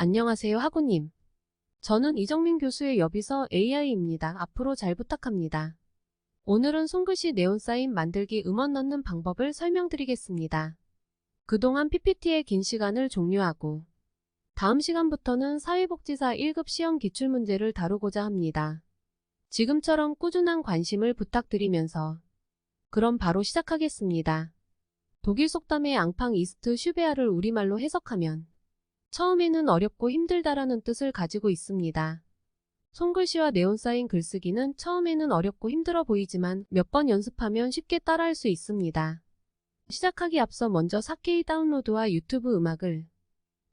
안녕하세요 하구님. 저는 이정민 교수의 여비서 AI입니다. 앞으로 잘 부탁합니다. 오늘은 손글씨 네온 사인 만들기 음원 넣는 방법을 설명드리겠습니다. 그동안 PPT의 긴 시간을 종료하고 다음 시간부터는 사회복지사 1급 시험 기출문제를 다루고자 합니다. 지금처럼 꾸준한 관심을 부탁드리면서 그럼 바로 시작하겠습니다. 독일 속담의 앙팡 이스트 슈베아를 우리말로 해석하면 처음에는 어렵고 힘들다라는 뜻을 가지고 있습니다. 손글씨와 네온 사인 글쓰기는 처음에는 어렵고 힘들어 보이지만 몇 번 연습하면 쉽게 따라할 수 있습니다. 시작하기 앞서 먼저 4K 다운로드와 유튜브 음악을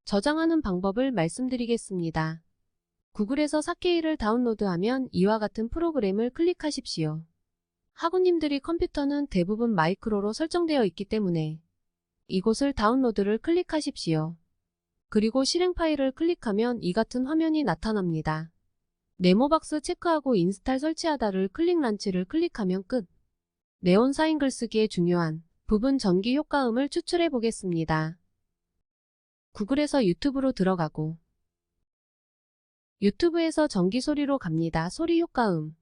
저장하는 방법을 말씀드리겠습니다. 구글에서 4K를 다운로드하면 이와 같은 프로그램을 클릭하십시오. 학우님들이 컴퓨터는 대부분 마이크로로 설정되어 있기 때문에 이곳을 다운로드를 클릭하십시오. 그리고 실행 파일을 클릭하면 이 같은 화면이 나타납니다. 네모박스 체크하고 인스탈 설치하다를 클릭 란치를 클릭하면 끝. 네온 사인 글쓰기의 중요한 부분 전기 효과음을 추출해 보겠습니다. 구글에서 유튜브로 들어가고 유튜브에서 전기 소리로 갑니다. 소리 효과음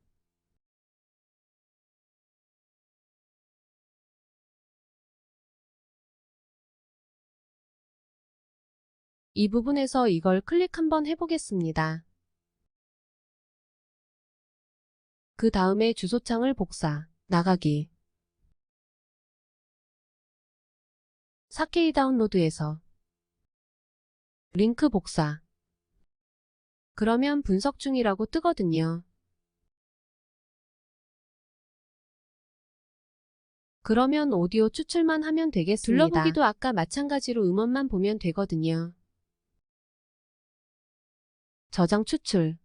이 부분에서 이걸 클릭 한번 해보겠습니다. 그 다음에 주소창을 복사, 나가기 4K 다운로드에서 링크 복사 그러면 분석 중이라고 뜨거든요. 그러면 오디오 추출만 하면 되겠습니다. 둘러보기도 아까 마찬가지로 음원만 보면 되거든요. 저장 추출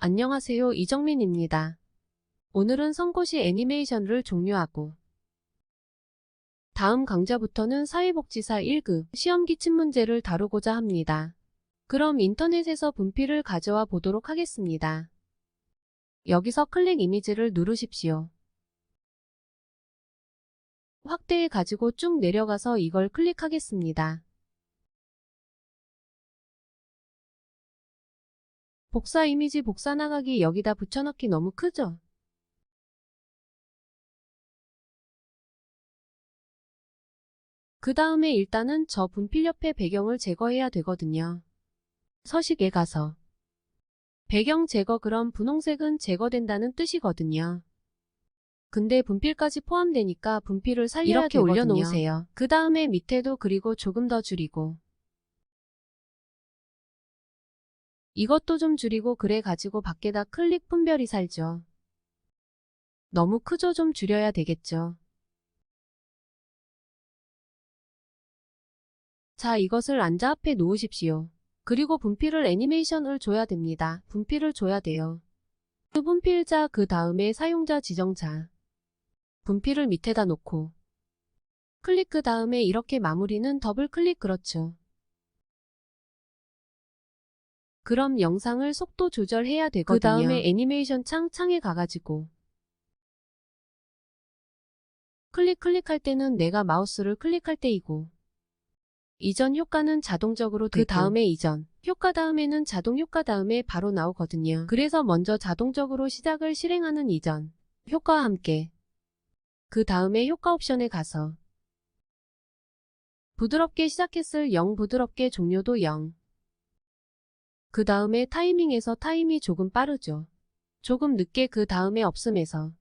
안녕하세요. 이정민입니다. 오늘은 선고시 애니메이션을 종료하고 다음 강좌부터는 사회복지사 1급 시험 기침 문제를 다루고자 합니다. 그럼 인터넷에서 분필을 가져와 보도록 하겠습니다. 여기서 클릭 이미지를 누르십시오. 확대해 가지고 쭉 내려가서 이걸 클릭하겠습니다. 복사 이미지 복사 나가기 여기다 붙여넣기 너무 크죠? 그 다음에 일단은 저 분필 옆에 배경을 제거해야 되거든요. 서식에 가서 배경 제거 그럼 분홍색은 제거된다는 뜻이거든요. 근데 분필까지 포함되니까 분필을 살려야 이렇게 되거든요. 올려놓으세요. 그 다음에 밑에도 그리고 조금 더 줄이고 이것도 좀 줄이고 그래 가지고 밖에다 클릭 분별이 살죠. 너무 크죠? 좀 줄여야 되겠죠. 자, 이것을 앉아 앞에 놓으십시오. 그리고 분필을 애니메이션을 줘야 됩니다. 분필을 줘야 돼요. 그 분필자 그 다음에 사용자 지정자. 분필을 밑에다 놓고 클릭 그 다음에 이렇게 마무리는 더블 클릭 그렇죠. 그럼 영상을 속도 조절해야 되거든요. 그 다음에 애니메이션 창 창에 가가지고 클릭 클릭할 때는 내가 마우스를 클릭할 때이고 이전 효과는 자동적으로 그. 다음에 이전 효과 다음에는 자동 효과 다음에 바로 나오거든요. 그래서 먼저 자동적으로 시작을 실행하는 이전 효과와 함께 그 다음에 효과 옵션에 가서 부드럽게 시작했을 0 부드럽게 종료도 0. 그 다음에 타이밍에서 타임이 조금 빠르죠. 조금 늦게 그 다음에 없음에서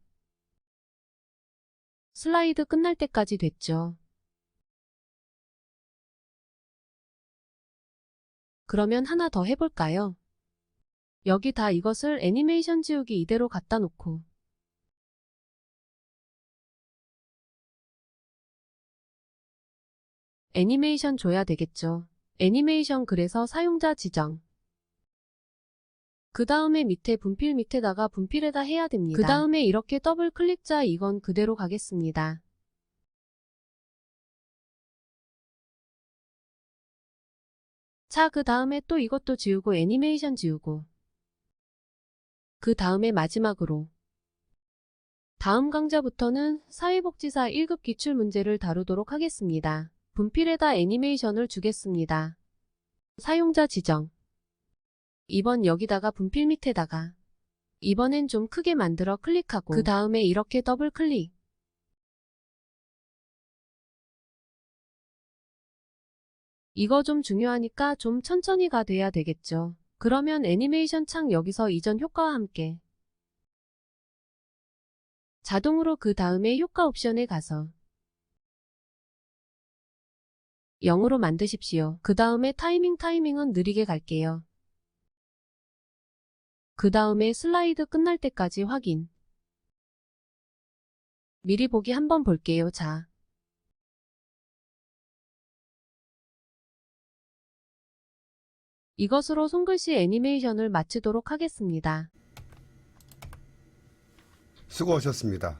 슬라이드 끝날 때까지 됐죠. 그러면 하나 더 해볼까요? 여기 다 이것을 애니메이션 지우기 이대로 갖다 놓고 애니메이션 줘야 되겠죠. 애니메이션 그래서 사용자 지정. 그 다음에 밑에 분필 밑에다가 분필에다 해야 됩니다. 그 다음에 이렇게 더블 클릭자 이건 그대로 가겠습니다. 자, 그 다음에 또 이것도 지우고 애니메이션 지우고. 그 다음에 마지막으로. 다음 강좌부터는 사회복지사 1급 기출 문제를 다루도록 하겠습니다. 분필에다 애니메이션을 주겠습니다. 사용자 지정. 이번 여기다가 분필 밑에다가. 이번엔 좀 크게 만들어 클릭하고. 그 다음에 이렇게 더블 클릭. 이거 좀 중요하니까 좀 천천히 가 돼야 되겠죠. 그러면 애니메이션 창 여기서 이전 효과와 함께 자동으로 그 다음에 효과 옵션에 가서 0으로 만드십시오. 그 다음에 타이밍 타이밍은 느리게 갈게요. 그 다음에 슬라이드 끝날 때까지 확인. 미리 보기 한번 볼게요. 자. 이것으로 손글씨 애니메이션을 마치도록 하겠습니다. 수고하셨습니다.